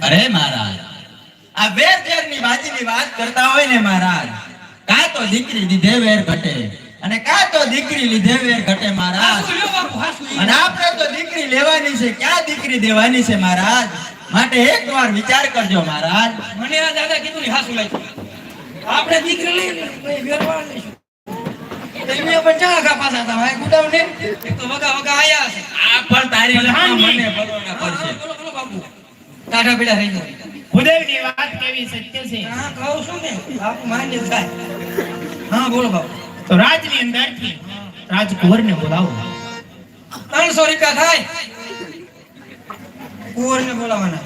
અરે મહારાજ આ વેર વેરની બાજીની વાત કરતા હોય ને મહારાજ કા તો દીકરી લીધે વેર ઘટે અને કા તો દીકરી લીધે વેર ઘટે મહારાજ. અને આપણે તો દીકરી લેવાની છે ક્યાં દીકરી દેવાની છે મહારાજ? માટે એક વાર વિચાર કરજો મહારાજ. મને આ દાદા કીધું ને હાસુ લાગ્યું. આપણે દીકરી લઈ વેરવા લઈશું. તમે પણ ચા ખા પાછા હતા ભાઈ ગુડાવ ને એક તો વગા વગા આયા છે. આ પણ તારી. મને ભરવાના હા, પડશે બોલો બોલો બાપુ ટાઢા પીડા થઈ જાય ભૂદેવની વાત કેવી સત્ય છે? હા કહું છું ને. બાપુ માન્ય થાય. હા બોલો બાપુ. તો રાજની અંદરથી રાજકુંવરને બોલાવો. ત્રણસો રૂપિયા થાય. કુંવરને બોલાવાના.